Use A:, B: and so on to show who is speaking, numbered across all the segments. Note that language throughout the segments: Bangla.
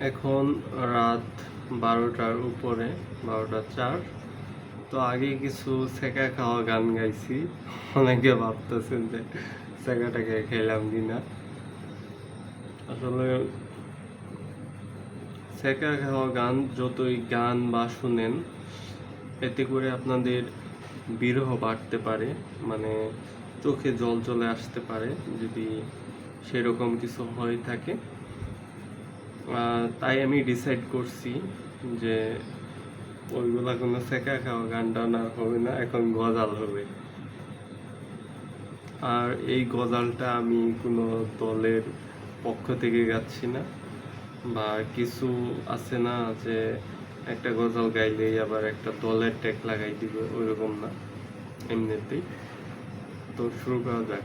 A: এখন রাত বারোটার উপরে, বারোটা চার। তো আগে কিছু সেকা খাওয়া গান গাইছি। অনেকে ভাবতেছেন যে সেকাটাকে খেলাম কিনা। আসলে সেকা খাওয়া গান যতই গান বা শুনেন, এতে করে আপনাদের বিরহ বাড়তে পারে মানে চোখে জল চলে আসতে পারে যদি সেরকম কিছু হয়ে থাকে। তাই আমি ডিসাইড করছি যে ওইগুলা কোনো সেকা খাওয়া গান টান আর হবে না, এখন গজাল হবে। আর এই গজালটা আমি কোনো দলের পক্ষ থেকে গাচ্ছি না, বা কিছু আছে না যে একটা গজল গাইলেই আবার একটা দলের ট্যাগ লাগাই দিবে, ওইরকম না, এমনিতেই। তো শুরু করা যাক।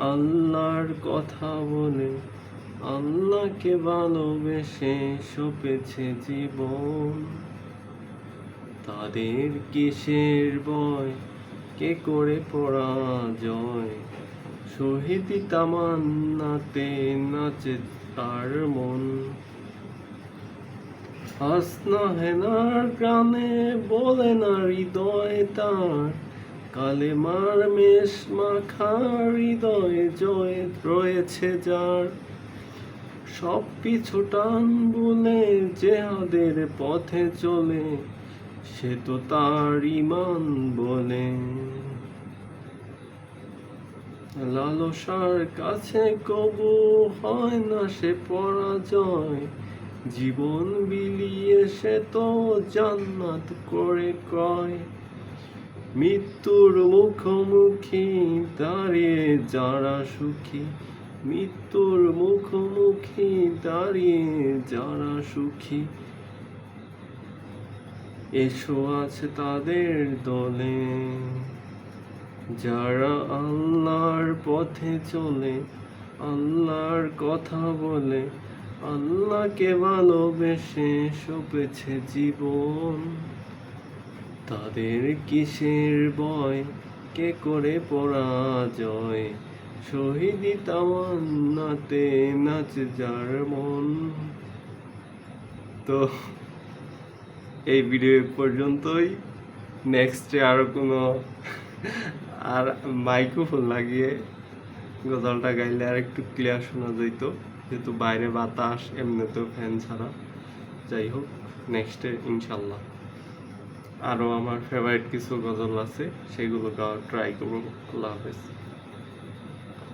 A: আল্লাহর কথা বলে, আল্লাহকে ভালোবেসে সপেছে জীবন। তাদের কিসের বয় কে করে পরাজয়? শহীদি তামান্নাতে নাচে তার মন। হাসনা হেনার প্রাণে বলে না হৃদয় তার। কালে মার মেষ মাখা হৃদয়ে জয় রয়েছে যার। সব পিছু টান বলে জেহাদের পথে চলে, সে তো তার ইমান বলে। লালসার কাছে কবু হয় না সে পরাজয়, জীবন বিলিয়ে সে তো জান্নাত করে কয় মৃত্যুর মুখোমুখি দাঁড়িয়ে যারা সুখী, মৃত্যুর মুখোমুখি দাঁড়িয়ে যারা সুখী। এসো আছে তাদের দলে, যারা আল্লাহর পথে চলে, আল্লাহর কথা বলে, আল্লাহকে ভালোবেসে সপেছে জীবন। তাদের কিসের বয় কে করে পরাজয়? শহীদি তামান্নাতে নাচ যার মন। তো, এই ভিডিও পর্যন্তই। নেক্সটে আরও কোনো আর মাইক্রোফোন লাগিয়ে গজলটা গাইলে আর একটু ক্লিয়ার শোনা যেত যেহেতু বাইরে বাতাস, এমনিতেও ফ্যান ছাড়া। যাই হোক নেক্সটে ইনশাল্লাহ। আরও আমার ফেভারিট কিছু গজল আছে সেগুলো গাওয়ার ট্রাই করব। আল্লাহ হাফেজ।